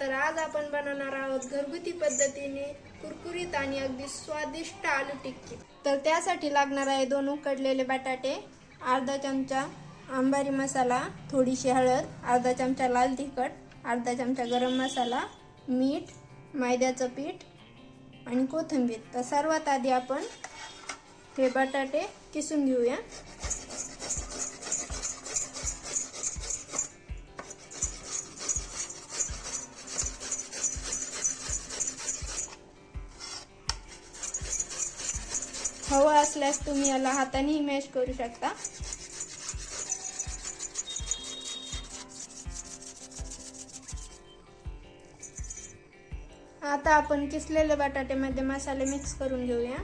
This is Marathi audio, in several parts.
तर आज आपण बनवणार आहोत घरगुती पद्धतीने कुरकुरीत आणि अगदी स्वादिष्ट आलू टिक्की. तर त्यासाठी लागणार आहे दोन उकडलेले बटाटे अर्धा चमचा आंबारी मसाला थोडीशी हळद अर्धा चमचा लाल तिखट अर्धा चमचा गरम मसाला मीठ मैद्याचं पीठ आणि कोथिंबीर. तर सर्वात आधी आपण हे बटाटे किसून घेऊया. हवं असल्यास तुम्ही याला हातानेही मॅश करू शकता. आता आपण किसलेले बटाट्यामध्ये मसाले मिक्स करून घेऊया.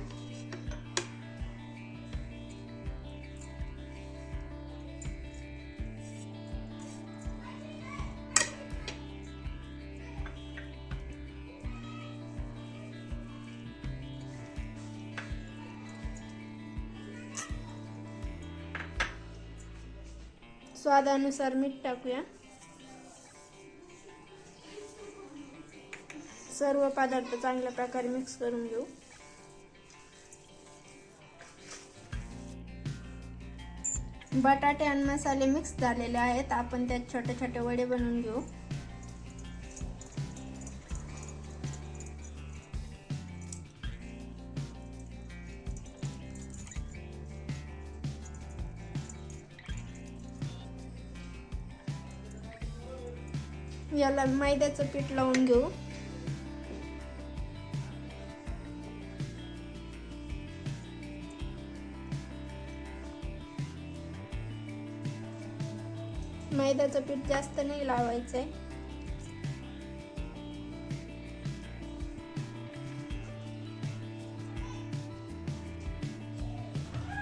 स्वादानुसार मीठ टाकूया. सर्व पदार्थ चांगल्या प्रकारे मिक्स करून घेऊ. बटाटे आणि मसाले मिक्स झालेले आहेत. आपण त्यात छोटे छोटे वडे बनवून घेऊ. याला मैद्याचं पीठ लावून घेऊ. मैद्याचं पीठ जास्त नाही लावायचंय.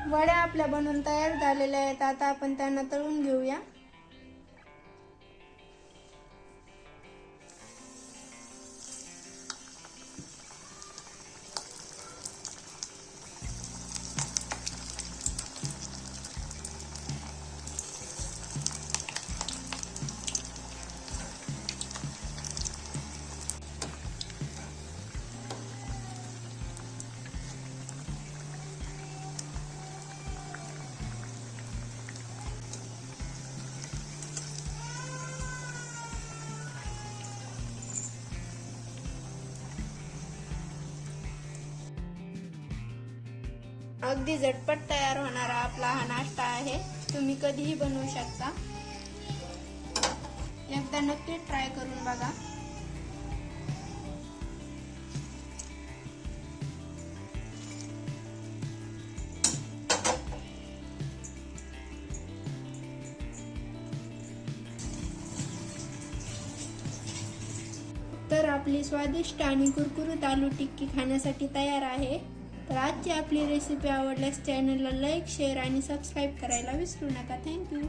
वड्या आपल्या बनवून तयार झालेल्या आहेत. आता आपण त्यांना तळून घेऊया. अगदी झटपट तयार होणारा आपला हा नाश्ता आहे. तुम्ही कधीही बनवू शकता. एकदा नक्की ट्राय करून बघा. तर आपली स्वादिष्ट आणि कुरकुरीत आलू टिक्की खाण्यासाठी तयार आहे. तर आजची आपली रेसिपी आवडल्यास चॅनलला लाईक शेअर आणि सबस्क्राईब करायला विसरू नका. थँक्यू